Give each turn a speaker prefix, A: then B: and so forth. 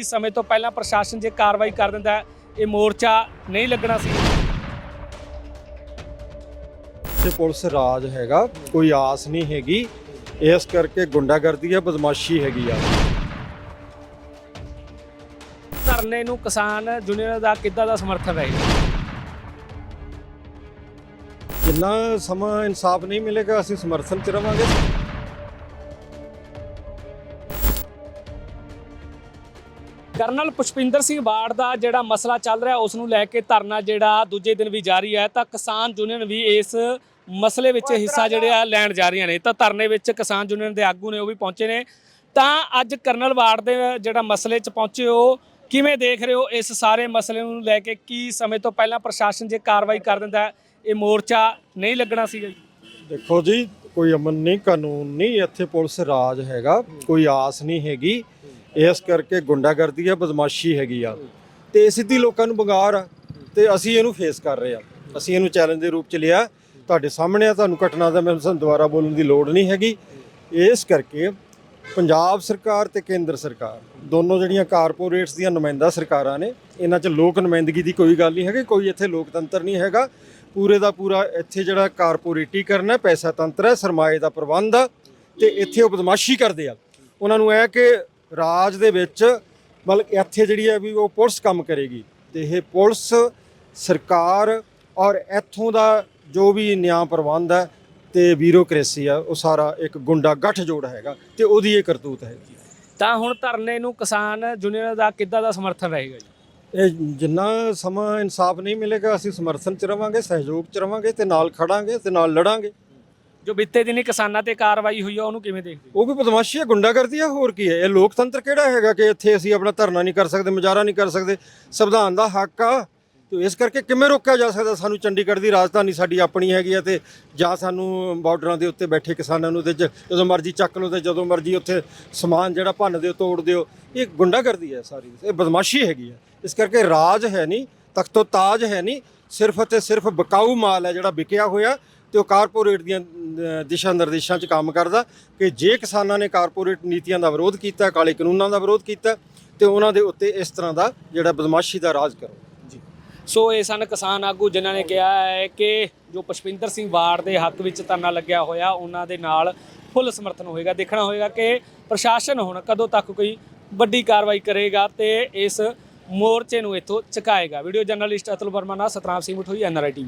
A: ਕੀ ਸਮੇਂ ਤੋਂ ਪਹਿਲਾਂ ਪ੍ਰਸ਼ਾਸਨ ਜੇ ਕਾਰਵਾਈ ਕਰ ਦਿੰਦਾ ਹੈ, ਇਹ ਮੋਰਚਾ ਨਹੀਂ ਲੱਗਣਾ ਸੀ।
B: ਤੇ ਪੁਲਿਸ ਰਾਜ ਹੈਗਾ ਕੋਈ ਆਸ ਨਹੀਂ ਹੈਗੀ। ਇਸ ਕਰਕੇ ਗੁੰਡਾਗਰਦੀ ਹੈ ਬਦਮਾਸ਼ੀ ਹੈਗੀ ਆ।
A: ਧਰਨੇ ਨੂੰ ਕਿਸਾਨ ਯੂਨੀਅਨ ਦਾ ਕਿੱਦਾਂ ਦਾ ਸਮਰਥਨ ਰਹੇਗਾ
B: ਜਿੰਨਾ ਸਮਾਂ ਇਨਸਾਫ ਨਹੀਂ ਮਿਲੇਗਾ ਅਸੀਂ ਸਮਰਥਨ ਚ ਰਵਾਂਗੇ।
A: ਕਰਨਲ ਪੁਸ਼ਪਿੰਦਰ ਸਿੰਘ ਬਾੜ ਦਾ ਜਿਹੜਾ ਮਸਲਾ ਚੱਲ ਰਿਹਾ ਉਸ ਨੂੰ ਲੈ ਕੇ ਧਰਨਾ ਜਿਹੜਾ ਦੂਜੇ ਦਿਨ ਵੀ ਜਾਰੀ ਹੈ ਤਾਂ ਕਿਸਾਨ ਯੂਨੀਅਨ ਵੀ ਇਸ ਮਸਲੇ ਵਿੱਚ ਹਿੱਸਾ ਜਿਹੜੇ ਆ ਲੈਣ ਜਾ ਰਹੀਆਂ ਨੇ। ਤਾਂ ਧਰਨੇ ਵਿੱਚ ਕਿਸਾਨ ਯੂਨੀਅਨ ਦੇ ਆਗੂ ਨੇ ਉਹ ਵੀ ਪਹੁੰਚੇ ਨੇ। ਤਾਂ ਅੱਜ ਕਰਨਲ ਬਾੜ ਦੇ ਜਿਹੜਾ ਮਸਲੇ 'ਚ ਪਹੁੰਚੇ ਹੋ ਕਿਵੇਂ ਦੇਖ ਰਹੇ ਹੋ ਇਸ ਸਾਰੇ ਮਸਲੇ ਨੂੰ ਲੈ ਕੇ? ਕੀ ਸਮੇਂ ਤੋਂ ਪਹਿਲਾਂ ਪ੍ਰਸ਼ਾਸਨ ਜੇ ਕਾਰਵਾਈ ਕਰ ਦਿੰਦਾ ਇਹ ਮੋਰਚਾ ਨਹੀਂ ਲੱਗਣਾ ਸੀਗਾ ਜੀ।
B: ਦੇਖੋ ਜੀ ਕੋਈ ਅਮਨ ਨਹੀਂ ਕਾਨੂੰਨ ਨਹੀਂ ਇੱਥੇ ਪੁਲਿਸ ਰਾਜ ਹੈਗਾ ਕੋਈ ਆਸ ਨਹੀਂ ਹੈਗੀ। ਇਸ ਕਰਕੇ ਗੁੰਡਾਗਰਦੀ ਆ, ਬਦਮਾਸ਼ੀ ਹੈਗੀ ਆ। ਤੇ ਸਿੱਧੀ ਲੋਕਾਂ ਨੂੰ ਬੰਗਾਰ ਆ ਤੇ ਅਸੀਂ ਇਹਨੂੰ ਫੇਸ ਕਰ ਰਹੇ ਆ। ਅਸੀਂ ਇਹਨੂੰ ਚੈਲੰਜ ਦੇ ਰੂਪ ਚ ਲਿਆ। ਤੁਹਾਡੇ ਸਾਹਮਣੇ ਆ, ਤੁਹਾਨੂੰ ਘਟਨਾ ਦਾ ਮੈਨੂੰ ਸਾਨੂੰ ਦੁਬਾਰਾ ਬੋਲਣ ਦੀ ਲੋੜ ਨਹੀਂ ਹੈਗੀ। ਇਸ ਕਰਕੇ ਪੰਜਾਬ ਸਰਕਾਰ ਤੇ ਕੇਂਦਰ ਸਰਕਾਰ, ਦੋਨੋਂ ਜਿਹੜੀਆਂ ਕਾਰਪੋਰੇਟਸ ਦੀਆਂ ਨੁਮਾਇੰਦਾ ਸਰਕਾਰਾਂ ਨੇ, ਇਹਨਾਂ 'ਚ ਲੋਕ ਨੁਮਾਇੰਦਗੀ ਦੀ ਕੋਈ ਗੱਲ ਨਹੀਂ ਹੈਗੀ, ਕੋਈ ਇੱਥੇ ਲੋਕਤੰਤਰ ਨਹੀਂ ਹੈਗਾ। ਪੂਰੇ ਦਾ ਪੂਰਾ ਇੱਥੇ ਜਿਹੜਾ ਕਾਰਪੋਰੇਟੀਕਰਨ ਹੈ, ਪੈਸਾ ਤੰਤਰ ਹੈ, ਸਰਮਾਏ ਦਾ ਪ੍ਰਬੰਧ ਆ ਤੇ ਇੱਥੇ ਉਹ ਬਦਮਾਸ਼ੀ ਕਰਦੇ ਆ। ਉਹਨਾਂ ਨੂੰ ਇਹ ਕਿ ਰਾਜ ਦੇ ਵਿੱਚ ਮਤਲਬ ਇੱਥੇ ਜਿਹੜੀ ਹੈ ਵੀ ਉਹ ਪੁਲਿਸ ਕੰਮ ਕਰੇਗੀ ਤੇ ਇਹ ਪੁਲਿਸ ਸਰਕਾਰ ਔਰ ਇੱਥੋਂ ਦਾ ਜੋ ਵੀ ਨਿਆਂ ਪ੍ਰਬੰਧ ਹੈ ਤੇ ਬਿਊਰੋਕ੍ਰੇਸੀ ਆ ਉਹ ਸਾਰਾ ਇੱਕ ਗੁੰਡਾ ਗੱਠ ਜੋੜ ਹੈਗਾ ਤੇ ਉਹਦੀ ਇਹ ਕਰਤੂਤ ਹੈਗੀ
A: ਤਾਂ ਹੁਣ ਧਰਨੇ ਨੂੰ ਕਿਸਾਨ ਯੂਨੀਅਨ ਦਾ ਕਿੱਦਾਂ ਦਾ ਸਮਰਥਨ ਰਹੇਗਾ ਜੀ?
B: ਇਹ ਜਿੰਨਾ ਸਮਾਂ ਇਨਸਾਫ ਨਹੀਂ ਮਿਲੇਗਾ ਅਸੀਂ ਸਮਰਥਨ ਚ ਰਵਾਂਗੇ ਸਹਿਯੋਗ ਚ ਰਵਾਂਗੇ ਤੇ ਨਾਲ ਖੜਾਂਗੇ ਤੇ ਨਾਲ ਲੜਾਂਗੇ।
A: ਜੋ ਬੀਤੇ ਦਿਨੀ ਕਿਸਾਨਾਂ ਤੇ ਕਾਰਵਾਈ ਹੋਈ ਆ, ਉਹਨੂੰ ਕਿਵੇਂ ਦੇਖਦੇ ਹੋ?
B: ਉਹ ਵੀ ਬਦਮਾਸ਼ੀ ਹੈ, ਗੁੰਡਾਗਰਦੀ ਹੈ ਹੋਰ ਕੀ ਹੈ? ਇਹ ਲੋਕਤੰਤਰ ਕਿਹੜਾ ਹੈਗਾ ਕਿ ਇੱਥੇ ਅਸੀਂ ਆਪਣਾ ਧਰਨਾ ਨਹੀਂ ਕਰ ਸਕਦੇ, ਮੁਜ਼ਾਹਰਾ ਨਹੀਂ ਕਰ ਸਕਦੇ? ਸੰਵਿਧਾਨ ਦਾ ਹੱਕ ਆ, ਤੇ ਇਸ ਕਰਕੇ ਕਿਵੇਂ ਰੋਕਿਆ ਜਾ ਸਕਦਾ? ਸਾਨੂੰ ਚੰਡੀਗੜ੍ਹ ਦੀ ਰਾਜਧਾਨੀ ਸਾਡੀ ਆਪਣੀ ਹੈਗੀ ਆ ਤੇ ਜਾਂ ਸਾਨੂੰ ਬਾਰਡਰਾਂ ਦੇ ਉੱਤੇ ਬੈਠੇ ਕਿਸਾਨਾਂ ਨੂੰ ਤੇ ਜ- ਜਦੋਂ ਮਰਜ਼ੀ ਚੱਕ ਲਓ ਤੇ ਜਦੋਂ ਮਰਜ਼ੀ ਉੱਥੇ ਸਮਾਨ ਜਿਹੜਾ ਭੰਨ ਦਿਓ, ਤੋੜ ਦਿਓ। ਇਹ ਗੁੰਡਾਗਰਦੀ ਹੈ ਸਾਰੀ। ਇਹ ਬਦਮਾਸ਼ੀ ਹੈਗੀ ਆ। ਇਸ ਕਰਕੇ ਰਾਜ ਹੈ ਨਹੀਂ ਤਖਤੋ ਤਾਜ ਹੈ ਨਹੀਂ, ਸਿਰਫ ਅਤੇ ਸਿਰਫ ਬਕਾਊ ਮਾਲ ਹੈ ਜਿਹੜਾ ਵਿਕਿਆ ਹੋਇਆ। ਤੇ ਉਹ ਕਾਰਪੋਰੇਟ ਦੀਆਂ ਦਿਸ਼ਾ ਨਿਰਦੇਸ਼ਾਂ 'ਚ ਕੰਮ ਕਰਦਾ ਕਿ ਜੇ ਕਿਸਾਨਾਂ ਨੇ ਕਾਰਪੋਰੇਟ ਨੀਤੀਆਂ ਦਾ ਵਿਰੋਧ ਕੀਤਾ, ਕਾਲੇ ਕਾਨੂੰਨਾਂ ਦਾ ਵਿਰੋਧ ਕੀਤਾ, ਤੇ ਉਹਨਾਂ ਦੇ ਉੱਤੇ ਇਸ ਤਰ੍ਹਾਂ ਦਾ ਜਿਹੜਾ ਬਦਮਾਸ਼ੀ ਦਾ ਰਾਜ ਕਰੋ। ਜੀ।
A: ਸੋ ਇਹ ਸਨ ਕਿਸਾਨ ਆਗੂ ਜਿਨ੍ਹਾਂ ਨੇ ਕਿਹਾ ਹੈ ਕਿ ਜੋ ਪਸ਼ਪਿੰਦਰ ਸਿੰਘ ਬਾੜ ਦੇ ਹੱਕ ਵਿੱਚ ਧਰਨਾ ਲੱਗਿਆ ਹੋਇਆ, ਉਹਨਾਂ ਦੇ ਨਾਲ ਫੁੱਲ ਸਮਰਥਨ ਹੋਏਗਾ। ਦੇਖਣਾ ਹੋਏਗਾ ਕਿ ਪ੍ਰਸ਼ਾਸਨ ਹੁਣ ਕਦੋਂ ਤੱਕ ਕੋਈ ਵੱਡੀ ਕਾਰਵਾਈ ਕਰੇਗਾ ਤੇ ਇਸ ਮੋਰਚੇ ਨੂੰ ਇੱਥੋਂ ਚੁਕਾਏਗਾ ਵੀਡੀਓ ਜਰਨਲਿਸਟ ਅਤੁਲ ਵਰਮਾ ਨਾਲ ਸਤਨਾਮ ਸਿੰਘ ਮੁਠੋਈ ਐਨਆਰਆਈ